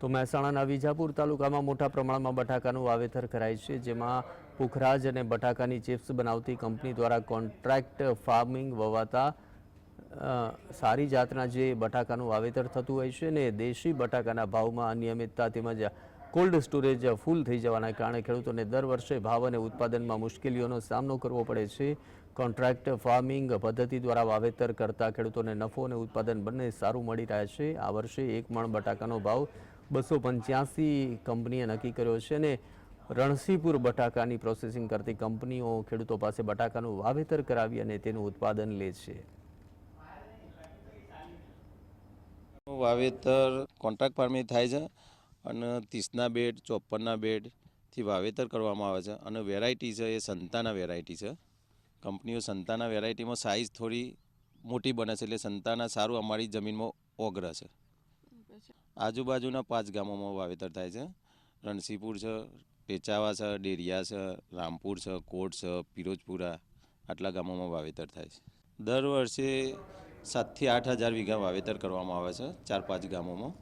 તો મહેસાણાના વિજાપુર તાલુકામાં મોટા પ્રમાણમાં બટાકાનું વાવેતર કરાય છે, જેમાં પુખરાજ અને બટાકાની ચિપ્સ બનાવતી કંપની દ્વારા કોન્ટ્રાક્ટ ફાર્મિંગ વવાતા સારી જાતના જે બટાકાનું વાવેતર થતું હોય છે ને દેશી બટાકાના ભાવમાં અનિયમિતતા તેમજ કોલ્ડ સ્ટોરેજ ફૂલ થઈ જવાના કારણે ખેડૂતોને દર વર્ષે ભાવ અને ઉત્પાદનમાં મુશ્કેલીઓનો સામનો કરવો પડે છે. કોન્ટ્રાક્ટ ફાર્મિંગ પદ્ધતિ દ્વારા વાવેતર કરતા ખેડૂતોને નફો અને ઉત્પાદન બંને સારું મળી રહ્યા છે. આ વર્ષે એક મણ બટાકાનો ભાવ બસો પંચ્યાસી કંપનીએ નક્કી કર્યો છે અને રણસીપુર બટાકાની પ્રોસેસિંગ કરતી કંપનીઓ ખેડૂતો પાસે બટાકાનું વાવેતર કરાવી અને તેનું ઉત્પાદન લે છે. વાવેતર કોન્ટ્રાક્ટ ફાર્મિંગ થાય છે અને ત્રીસના બેડ ચોપનના બેડથી વાવેતર કરવામાં આવે છે અને વેરાયટી છે, એ સંતાના વેરાયટી છે. કંપનીઓ સંતાના વેરાયટીમાં સાઇઝ થોડી મોટી બને છે એટલે સંતાના સારું અમારી જમીનમાં ઓગ્ર છે. આજુબાજુના પાંચ ગામોમાં વાવેતર થાય છે. રણસીપુર છે, પેચાવા છે, ડેરિયા છે, રામપુર છે, કોટ છે, પિરોજપુરા, આટલા ગામોમાં વાવેતર થાય છે. દર વર્ષે સાતથી આઠ હજાર વીઘા વાવેતર કરવામાં આવે છે ચાર પાંચ ગામોમાં.